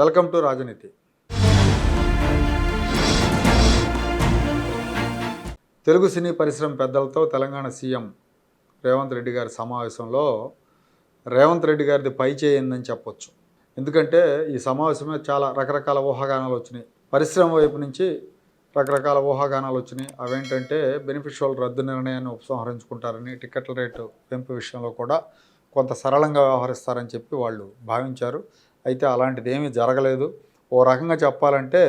Welcome to రాజనీతి. తెలుగు సినీ పరిశ్రమ పెద్దలతో తెలంగాణ సీఎం రేవంత్ రెడ్డి గారి సమావేశంలో రేవంత్ రెడ్డి గారిది పై చేయిందని చెప్పొచ్చు. ఎందుకంటే ఈ సమావేశమే చాలా రకరకాల ఊహాగానాలు వచ్చినాయి. పరిశ్రమ వైపు నుంచి రకరకాల ఊహాగానాలు వచ్చినాయి. అవేంటంటే బెనిఫిషియల్ రద్దు నిర్ణయాన్ని ఉపసంహరించుకుంటారని టికెట్ల రేటు పెంపు విషయంలో కూడా కొంత సరళంగా వ్యవహరిస్తారని చెప్పి వాళ్ళు భావించారు. అయితే అలాంటిది ఏమీ జరగలేదు. ఓ రకంగా చెప్పాలంటే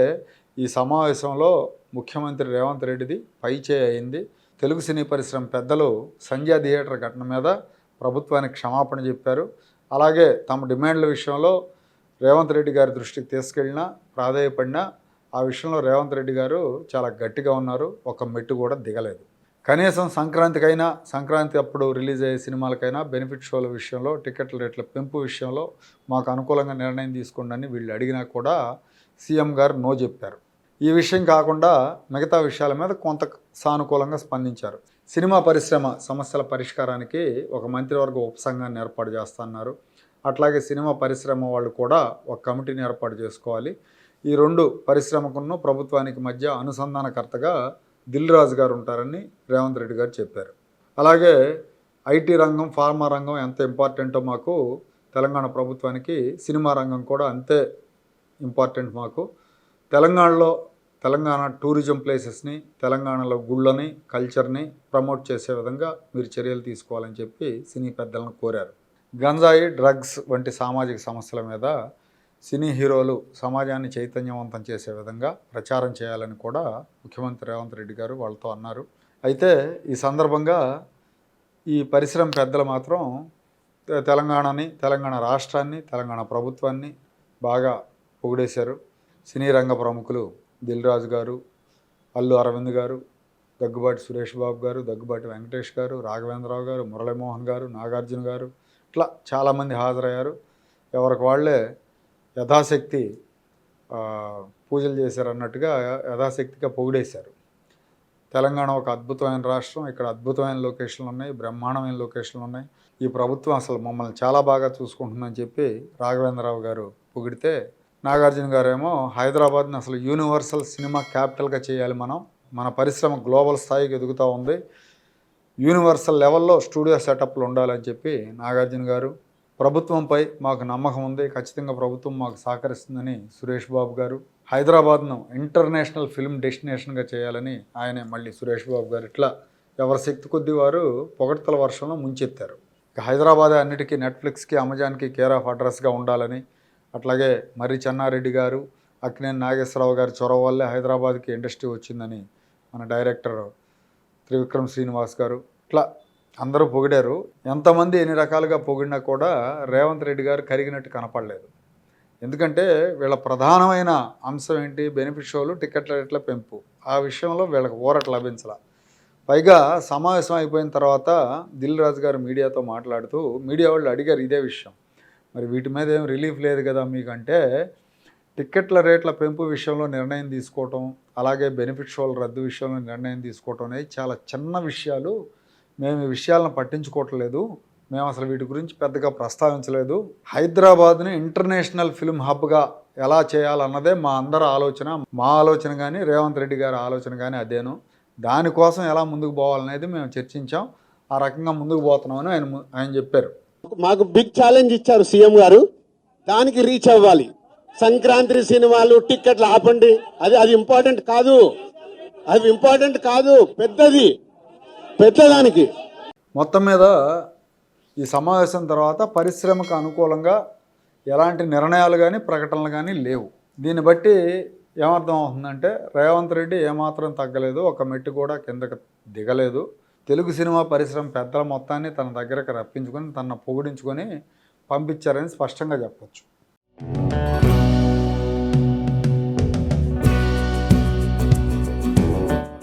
ఈ సమావేశంలో ముఖ్యమంత్రి రేవంత్ రెడ్డిది పై అయింది. తెలుగు సినీ పరిశ్రమ పెద్దలు సంధ్యా థియేటర్ ఘటన మీద ప్రభుత్వానికి క్షమాపణ చెప్పారు. అలాగే తమ డిమాండ్ల విషయంలో రేవంత్ రెడ్డి గారి దృష్టికి తీసుకెళ్ళినా ప్రాధాయపడినా ఆ విషయంలో రేవంత్ రెడ్డి గారు చాలా గట్టిగా ఉన్నారు. ఒక మెట్టు కూడా దిగలేదు. కనీసం సంక్రాంతికైనా సంక్రాంతి అప్పుడు రిలీజ్ అయ్యే సినిమాలకైనా బెనిఫిట్ షోల విషయంలో టికెట్ల రేట్ల పెంపు విషయంలో మాకు అనుకూలంగా నిర్ణయం తీసుకోండి వీళ్ళు అడిగినా కూడా సీఎం గారు నో చెప్పారు. ఈ విషయం కాకుండా మిగతా విషయాల మీద కొంత సానుకూలంగా స్పందించారు. సినిమా పరిశ్రమ సమస్యల పరిష్కారానికి ఒక మంత్రివర్గ ఉపసంఘాన్ని ఏర్పాటు చేస్తున్నారు అట్లాగే సినిమా పరిశ్రమ వాళ్ళు కూడా ఒక కమిటీని ఏర్పాటు చేసుకోవాలి. ఈ రెండు పరిశ్రమకును ప్రభుత్వానికి మధ్య అనుసంధానకర్తగా దిల్ రాజు గారు ఉంటారని రేవంత్ రెడ్డి గారు చెప్పారు. అలాగే ఐటీ రంగం ఫార్మా రంగం ఎంత ఇంపార్టెంటో మాకు తెలంగాణ ప్రభుత్వానికి సినిమా రంగం కూడా అంతే ఇంపార్టెంట్ మాకు. తెలంగాణలో తెలంగాణ టూరిజం ప్లేసెస్ని తెలంగాణలో గుళ్ళని కల్చర్ని ప్రమోట్ చేసే విధంగా మీరు చర్యలు తీసుకోవాలని చెప్పి సినీ పెద్దలను కోరారు. గంజాయి డ్రగ్స్ వంటి సామాజిక సమస్యల మీద సినీ హీరోలు సమాజాన్ని చైతన్యవంతం చేసే విధంగా ప్రచారం చేయాలని కూడా ముఖ్యమంత్రి రేవంత్ రెడ్డి గారు వాళ్ళతో అన్నారు. అయితే ఈ సందర్భంగా ఈ పరిశ్రమ పెద్దలు మాత్రం తెలంగాణని తెలంగాణ రాష్ట్రాన్ని తెలంగాణ ప్రభుత్వాన్ని బాగా పొగిడేశారు. సినీ రంగ ప్రముఖులు దిల్ రాజు గారు అల్లు అరవింద్ గారు దగ్గుబాటి సురేష్ బాబు గారు దగ్గుబాటి వెంకటేష్ గారు రాఘవేంద్రరావు గారు మురళీమోహన్ గారు నాగార్జున గారు ఇట్లా చాలామంది హాజరయ్యారు. ఎవరికి వాళ్ళే యథాశక్తి పూజలు చేశారు అన్నట్టుగా యథాశక్తిగా పొగిడేశారు. తెలంగాణ ఒక అద్భుతమైన రాష్ట్రం. ఇక్కడ అద్భుతమైన లొకేషన్లు ఉన్నాయి. బ్రహ్మాండమైన లొకేషన్లు ఉన్నాయి. ఈ ప్రభుత్వం అసలు మమ్మల్ని చాలా బాగా చూసుకుంటుందని చెప్పి రాఘవేంద్రరావు గారు పొగిడితే నాగార్జున గారేమో హైదరాబాద్ని అసలు యూనివర్సల్ సినిమా క్యాపిటల్గా చేయాలి మనం. మన పరిశ్రమ గ్లోబల్ స్థాయికి ఎదుగుతూ ఉంది. యూనివర్సల్ లెవెల్లో స్టూడియో సెటప్లు ఉండాలని చెప్పి నాగార్జున గారు ప్రభుత్వంపై మాకు నమ్మకం ఉంది ఖచ్చితంగా ప్రభుత్వం మాకు సహకరిస్తుందని సురేష్ బాబు గారు హైదరాబాద్ను ఇంటర్నేషనల్ ఫిల్మ్ డెస్టినేషన్గా చేయాలని ఆయనే మళ్ళీ సురేష్ బాబు గారు ఇట్లా ఎవరి శక్తి కొద్దీ వారు పొగడ్తల వర్షంలో ముంచెత్తారు. ఇక హైదరాబాద్ అన్నిటికీ నెట్ఫ్లిక్స్కి అమెజాన్కి కేర్ ఆఫ్ అడ్రస్గా ఉండాలని అట్లాగే మర్రి చెన్నారెడ్డి గారు అక్కినేని నాగేశ్వరరావు గారి చొరవ వల్లే హైదరాబాద్కి ఇండస్ట్రీ వచ్చిందని మన డైరెక్టర్ త్రివిక్రమ్ శ్రీనివాస్ గారు ఇట్లా అందరూ పొగిడారు. ఎంతమంది ఎన్ని రకాలుగా పొగిడినా కూడా రేవంత్ రెడ్డి గారు కరిగినట్టు కనపడలేదు. ఎందుకంటే వీళ్ళ ప్రధానమైన అంశం ఏంటి? బెనిఫిట్ షోలు టికెట్ల రేట్ల పెంపు. ఆ విషయంలో వీళ్ళకి ఊరట లభించాల. పైగా సమావేశం అయిపోయిన తర్వాత దిల్ రాజు గారు మీడియాతో మాట్లాడుతూ మీడియా వాళ్ళు అడిగారు ఇదే విషయం. మరి వీటి మీద ఏం రిలీఫ్ లేదు కదా మీకంటే. టిక్కెట్ల రేట్ల పెంపు విషయంలో నిర్ణయం తీసుకోవటం అలాగే బెనిఫిట్ షోల రద్దు విషయంలో నిర్ణయం తీసుకోవటం అనేది చాలా చిన్న విషయాలు మేము ఈ విషయాలను పట్టించుకోవట్లేదు. మేము అసలు వీటి గురించి పెద్దగా ప్రస్తావించలేదు. హైదరాబాద్ని ఇంటర్నేషనల్ ఫిల్మ్ హబ్గా ఎలా చేయాలన్నదే మా అందరి ఆలోచన. మా ఆలోచన కానీ రేవంత్ రెడ్డి గారి ఆలోచన కానీ అదేను. దానికోసం ఎలా ముందుకు పోవాలనేది మేము చర్చించాం. ఆ రకంగా ముందుకు పోతున్నామని ఆయన ము- ఆయన చెప్పారు. మాకు బిగ్ ఛాలెంజ్ ఇచ్చారు సీఎం గారు. దానికి రీచ్ అవ్వాలి. సంక్రాంతి సినిమాలు టిక్కెట్లు ఆపండి. అది అది ఇంపార్టెంట్ కాదు. అది ఇంపార్టెంట్ కాదు. పెద్దది. పెట్టడానికి. మొత్తం మీద ఈ సమావేశం తర్వాత పరిశ్రమకు అనుకూలంగా ఎలాంటి నిర్ణయాలు కానీ ప్రకటనలు కానీ లేవు. దీన్ని బట్టి ఏమర్థం అవుతుందంటే రేవంత్ రెడ్డి ఏమాత్రం తగ్గలేదు ఒక మెట్టు కూడా కిందకి దిగలేదు. తెలుగు సినిమా పరిశ్రమ పెద్దల మొత్తాన్ని తన దగ్గరకు రప్పించుకొని తన పొగిడించుకొని పంపించారని స్పష్టంగా చెప్పొచ్చు.